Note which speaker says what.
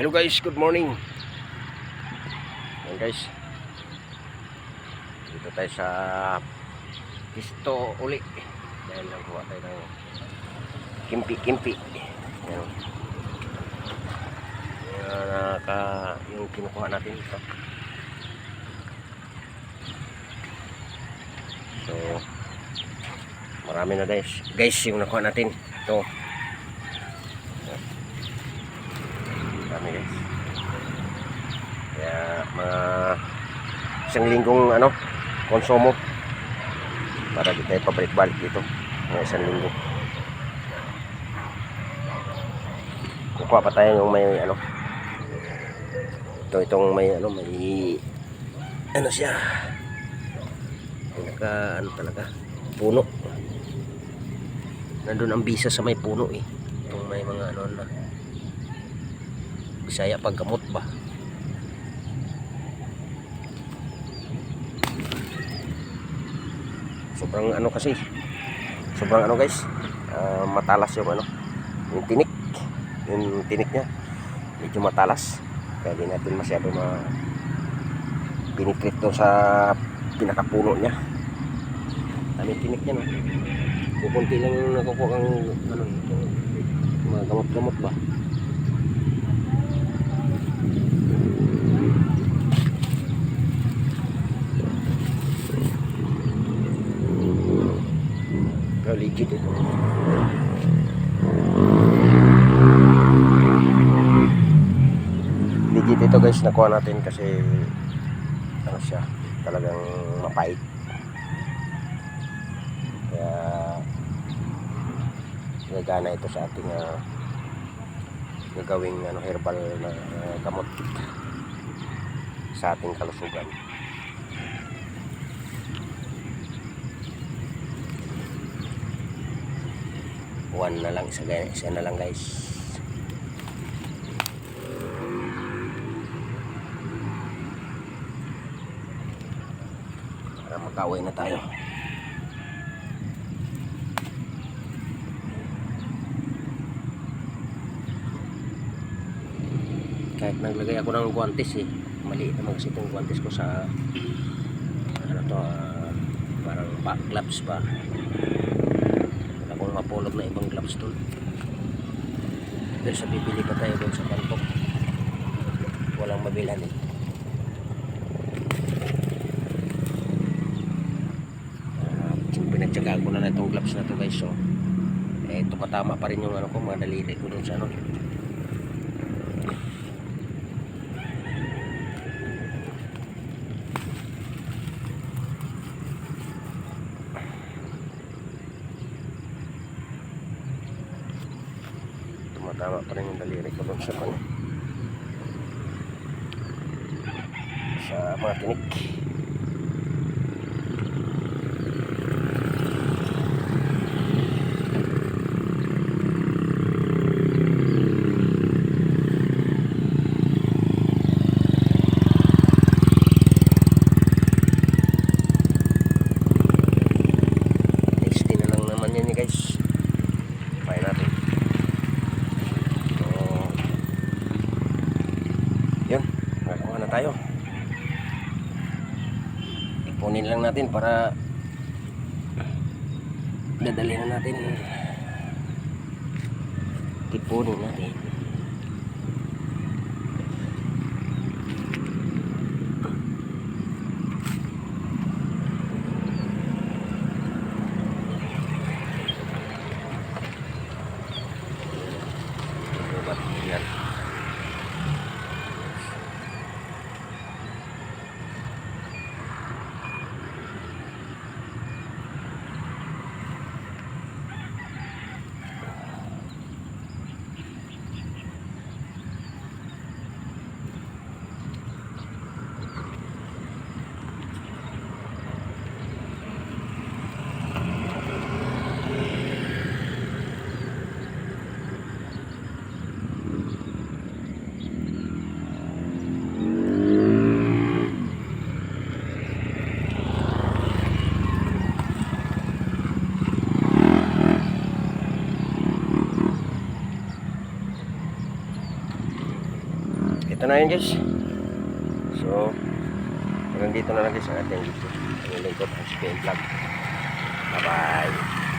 Speaker 1: Hello guys, good morning. Ayan guys. Dito tayo sa Pisto uli. Dahil nagkuha tayo ng kimpi-kimpi. Ayan. Ayan, naka, yung kinukuha natin ito. So, marami na guys. Guys, yung nakuha natin. Ito. Marami guys. Kaya mga isang linggong ano, konsumo para di tayo pabalik-balik dito mga isang linggo. Kukuha pa tayo ng may ano ito itong may ano may ano siya pinaka ano talaga puno nandun ang bisa sa may puno eh itong may mga ano na Bisaya paggamot ba? Sobrang ano kasi. Sobrang ano guys. ah, matalas yung ano. Yung tinik. Yung tinik niya. Medyo matalas. Kaya di natin masyado ma pinitrit doon sa pinakapuno niya. Dami tinik niya no. Kukunti lang nakukuha ang ano, mga gamot-gamot ba? Pero legit ito. Legit ito guys, nakuha natin kasi ano siya, talagang mapait. Kaya gagana ito sa ating uh, gagawing ano, herbal na ah, gamot sa ating kalusugan. One na lang isa, isa na lang guys. Para makauwi na tayo. Kahit naglagay ako ng guantes eh. Maliit naman kasi itong guantes ko sa ano to ah, parang back gloves pa mapulog na ibang gloves doon pero sa bibili pa tayo doon sa kantok walang mabilhan eh. Uh, ko na na itong gloves na to guys so eh tumatama pa rin yung ano ko mga daliri ko doon sa ano tumatama pa rin yung daliri ko doon sa pan sa mga tinik next day na lang naman yan eh guys Pahay natin So, yun, nakakuha na tayo. Ipunin lang natin para dadali na natin. Ipunin natin. Ito na yun guys. So, hanggang dito na lang guys ang ating video. Ang lingkod ang SPM Vlog. Bye-bye.